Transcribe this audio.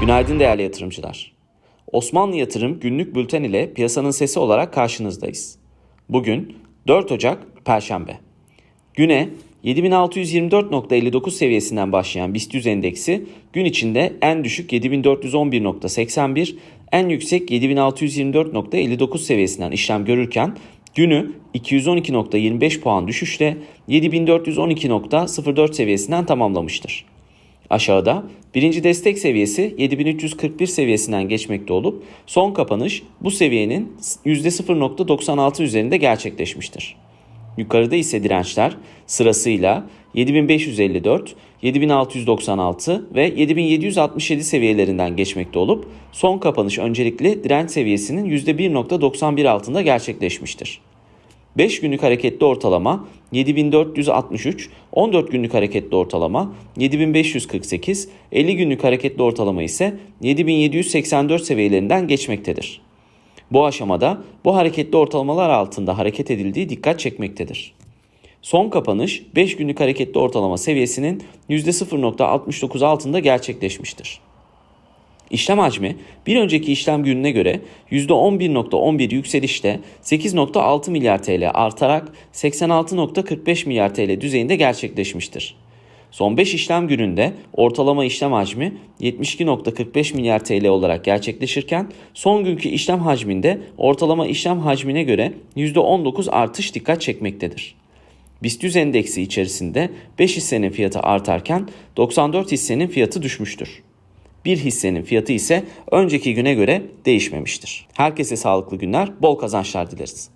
Günaydın değerli yatırımcılar. Osmanlı Yatırım günlük bülten ile piyasanın sesi olarak karşınızdayız. Bugün 4 Ocak Perşembe. Güne 7624.59 seviyesinden başlayan BIST 100 endeksi gün içinde en düşük 7411.81, en yüksek 7624.59 seviyesinden işlem görürken günü 212.25 puan düşüşle 7412.04 seviyesinden tamamlamıştır. Aşağıda birinci destek seviyesi 7341 seviyesinden geçmekte olup son kapanış bu seviyenin %0.96 üzerinde gerçekleşmiştir. Yukarıda ise dirençler sırasıyla 7554, 7696 ve 7767 seviyelerinden geçmekte olup son kapanış öncelikli direnç seviyesinin %1.91 altında gerçekleşmiştir. 5 günlük hareketli ortalama 7463, 14 günlük hareketli ortalama 7548, 50 günlük hareketli ortalama ise 7784 seviyelerinden geçmektedir. Bu aşamada bu hareketli ortalamalar altında hareket edildiği dikkat çekmektedir. Son kapanış 5 günlük hareketli ortalama seviyesinin %0.69 altında gerçekleşmiştir. İşlem hacmi bir önceki işlem gününe göre %11.11 yükselişte 8.6 milyar TL artarak 86.45 milyar TL düzeyinde gerçekleşmiştir. Son 5 işlem gününde ortalama işlem hacmi 72.45 milyar TL olarak gerçekleşirken son günkü işlem hacminde ortalama işlem hacmine göre %19 artış dikkat çekmektedir. BIST 100 endeksi içerisinde 5 hissenin fiyatı artarken 94 hissenin fiyatı düşmüştür. Bir hissenin fiyatı ise önceki güne göre değişmemiştir. Herkese sağlıklı günler, bol kazançlar dileriz.